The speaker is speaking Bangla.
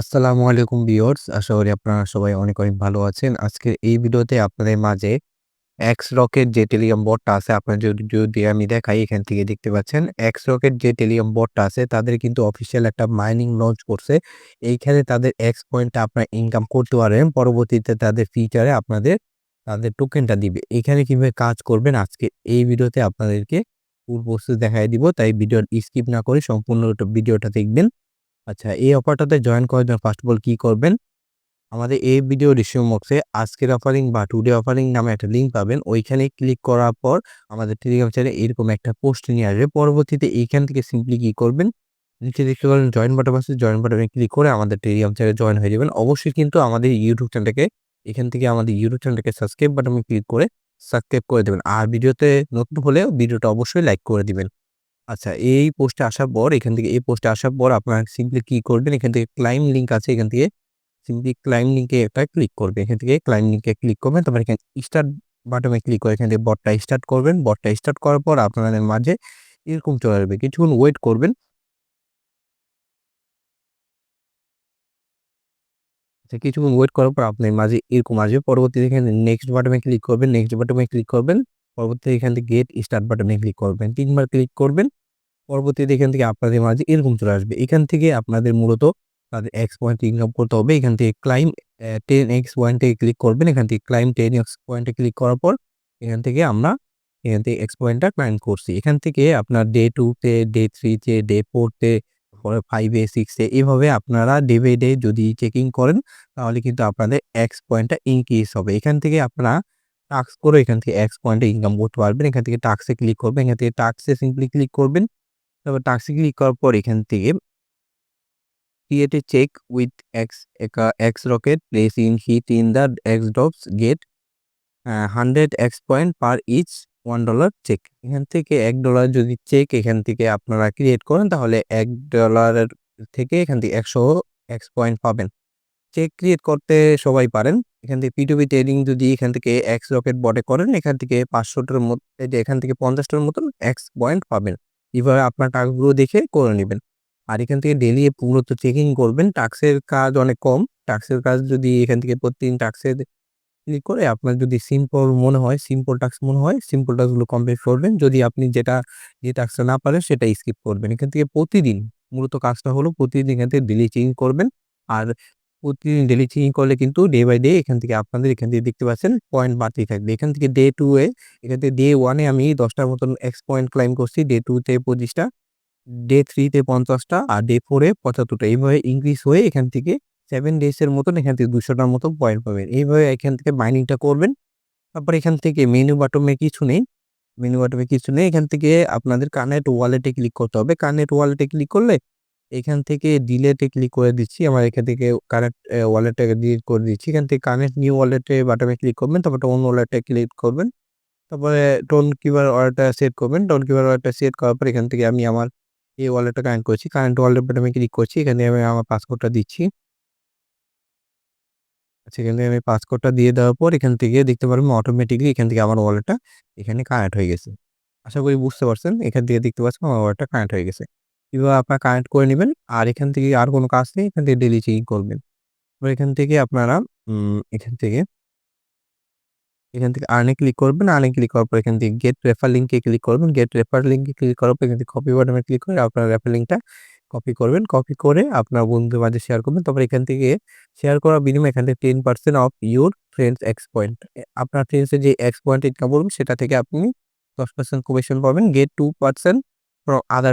আসসালামু আলাইকুম ভিউয়ার্স। আশা করি আপনারা সবাই অনেক, অনেক ভালো আছেন। আজকের এই ভিডিওতে আপনাদের মাঝে এক্স রকেট যে টেলিগ্রাম বটটা আছে আপনার যদি যদি আমি দেখাই এখান থেকে দেখতে পাচ্ছেন। এক্স রকেট যে টেলিগ্রাম বটটা আছে তাদের কিন্তু অফিসিয়াল একটা মাইনিং লঞ্চ করছে। এইখানে তাদের এক্স পয়েন্টটা আপনারা ইনকাম করতে পারেন পরবর্তীতে তাদের ফিচারে আপনাদের তাদের টোকেনটা দিবে। এখানে কীভাবে কাজ করবেন আজকে এই ভিডিওতে আপনাদেরকে প্রসেস দেখায় দিব। তাই ভিডিও স্কিপ না করে সম্পূর্ণ ভিডিওটা দেখবেন। আচ্ছা এই অফারটাতে জয়েন করার জন্য ফার্স্ট অফ অল কি করবেন? আমাদের এই ভিডিও ডিসক্রিপশন বক্সে আজকের অফারিং বা টুডে অফারিং নামে একটা লিঙ্ক পাবেন। ওইখানে ক্লিক করার পর আমাদের টেলিগ্রাম চ্যানেলে এরকম একটা পোস্ট নিয়ে আসবে। পরবর্তীতে এইখান থেকে সিম্পলি কী করবেন? নিচে দেখতে পারেন জয়েন বাটন আছে। জয়েন বাটনে ক্লিক করে আমাদের টেলিগ্রাম চ্যানেলে জয়েন হয়ে যাবেন। অবশ্যই কিন্তু আমাদের ইউটিউব চ্যানেলটাকে এখান থেকে আমাদের ইউটিউব চ্যানেলটাকে সাবস্ক্রাইব বাটনে ক্লিক করে সাবস্ক্রাইব করে দেবেন। আর ভিডিওতে নতুন হলে ভিডিওটা অবশ্যই লাইক করে দিবেন। আচ্ছা এই পোস্টে আসার পর, এখান থেকে এই পোস্টে আসার পর আপনারা সিম্পলি কি করবেন? এখান থেকে ক্লাইম লিঙ্ক আছে, এখান থেকে সিম্পলি ক্লাইম লিঙ্কে একটা ক্লিক করবেন। এখান থেকে ক্লাইম লিঙ্কে ক্লিক করবেন। তারপর এখানে স্টার্ট বাটনে ক্লিক করে এখান থেকে বটটা স্টার্ট করবেন। বটটা স্টার্ট করার পর আপনাদের মাঝে এরকম চলে আসবে। কিছুক্ষণ ওয়েট করবেন। আচ্ছা কিছুক্ষণ ওয়েট করার পর আপনার মাঝে এরকম আসবে। পরবর্তীতে এখানে নেক্সট বাটনে ক্লিক করবেন। নেক্সট বাটনে ক্লিক করবেন। পরবর্তীতে এখান থেকে গেট স্টার্ট বাটনে ক্লিক করবেন। তিনবার ক্লিক করবেন। পরবর্তীতে এখান থেকে আপনাদের মাঝে এরকম চলে আসবে। এখান থেকে আপনাদের মূলত তাদের এক্স পয়েন্ট ইনকাম করতে হবে। এখান থেকে ক্লাইম টেন এক্স পয়েন্টে ক্লিক করবেন। এখান থেকে ক্লাইম টেন এক্স পয়েন্টে ক্লিক করার পর এখান থেকে আমরা এখান থেকে এক্স পয়েন্টটা ক্লাইম করছি। এখান থেকে আপনার ডে 2 তে, ডে থ্রিতে ডে 4 তে, পরে 5 এ, 6 এ এভাবে আপনারা ডে বাই ডে যদি চেকিং করেন তাহলে কিন্তু আপনাদের এক্স পয়েন্টটা ইনক্রিজ হবে। এখান থেকে আপনারা টাস্ক করে এখান থেকে এক্স পয়েন্টে ইনকাম করতে পারবেন। এখান থেকে টাস্কে ক্লিক করবেন। এখান থেকে টাস্কে সিম্পলি ক্লিক করবেন। তারপর টাস্কে ক্লিক করার পর এখান থেকে create a check with X একা X rocket place in hit in the X drops get hundred X point per each one dollar check. এখান থেকে এক ডলার যদি চেক এখান থেকে আপনারা ক্রিয়েট করেন, তাহলে এক ডলারের থেকে এখান থেকে 100 এক্স পয়েন্ট পাবেন। চেক ক্রিয়েট করতে সবাই পারেন। এখান থেকে P2P ট্রেডিং যদি এখান থেকে এক্স রকেট বটে করেন, এখান থেকে 500 টার মত এখান থেকে পঞ্চাশটার মতন এক্স পয়েন্ট পাবেন। এভাবে আপনার টাস্কগুলো দেখে করে নেবেন আর এখান থেকে ডেইলি মূলত চেকিং করবেন। টাস্কের কাজ অনেক কম। টাস্কের কাজ যদি এখান থেকে প্রতিদিন টাস্কে ক্লিক করে আপনার যদি সিম্পল মনে হয়, সিম্পল টাস্ক মনে হয় সিম্পল টাস্কগুলো কমপ্লিট করবেন। যদি আপনি যেটা যে টাস্কটা না পারেন সেটা স্কিপ করবেন। এখান থেকে প্রতিদিন মূলত কাজটা হলো প্রতিদিন এখান থেকে ডেলি চেকিং করবেন। আর প্রতিদিন ডেলি চেকিং করলে কিন্তু ডে বাই ডে এখান থেকে আপনাদের এখান থেকে দেখতে পাচ্ছেন পয়েন্ট বাড়তেই থাকবে। এখান থেকে ডে 2 এ এখান থেকে ডে ওয়ানে আমি দশটার মতন এক্স পয়েন্ট ক্লাইম করছি। ডে 2 তে 25 টা, ডে 3 তে 50 আর ডে ফোরে পঁচাত্তরটা এইভাবে ইনক্রিজ হয়ে এখান থেকে 7 ডেজ এর মতন এখান থেকে 200 টার মতো পয়েন্ট পাবেন। এইভাবে এখান থেকে মাইনিংটা করবেন। তারপর এখান থেকে মেনু বাটমে কিছু নেই। মেনু বাটমে কিছু নেই। এখান থেকে আপনাদের কানেক্ট ওয়ালেটে ক্লিক করতে হবে। কানেক্ট ওয়ালেটে ক্লিক করলে এখান থেকে ডিলেটে ক্লিক করে দিচ্ছি। আমার এখান থেকে কানেক্ট ওয়ালেটটাকে ডিলিট করে দিচ্ছি। এখান থেকে কানেক্ট নিউ ওয়ালেটে বাটনে ক্লিক করবেন। তারপর টোন ওয়ালেটে ক্লিক করবেন। তারপরে টোন কিপার ওয়ালেটটা সেট করবেন। টোন কিপার ওয়ালেটটা সেট করার পর এখান থেকে আমি আমার এই ওয়ালেটটা কানেক্ট করছি। কানেক্ট ওয়ালেট বাটনে ক্লিক করছি। এখানে আমি আমার পাসওয়ার্ডটা দিচ্ছি। আচ্ছা এখান থেকে আমি পাসওয়ার্ডটা দিয়ে দেওয়ার পর এখান থেকে দেখতে পারবেন অটোমেটিকলি এখান থেকে আমার ওয়ালেটটা এখানে কানেক্ট হয়ে গেছে। আশা করি বুঝতে পারছেন। এখান থেকে দেখতে পাচ্ছেন আমার ওয়ালেটটা কানেক্ট হয়ে গেছে। এভাবে আপনারা কানেক্ট করে নেবেন আর এখান থেকে আর কোনো কাজ নেই। এখান থেকে ডেইলি চেকিং করবেন। এবার এখান থেকে আপনারা এখান থেকে এখান থেকে আর্ন ক্লিক করবেন। আর্ন ক্লিক করার পর এখান থেকে গেট রেফার লিঙ্কে ক্লিক করবেন। গেট রেফার লিঙ্কে ক্লিক করার পর এখান থেকে কপি বাটনে ক্লিক করে আপনার রেফার লিঙ্কটা কপি করবেন। কপি করে আপনার বন্ধু মাঝে শেয়ার করবেন। তারপর এখান থেকে শেয়ার করার বিনিময়ে এখান থেকে 10% of your friends X point. আপনার ফ্রেন্ডস এর যে এক্স পয়েন্ট ইনকাম করবেন সেটা থেকে আপনি 10% কমিশন পাবেন। Get two percent from other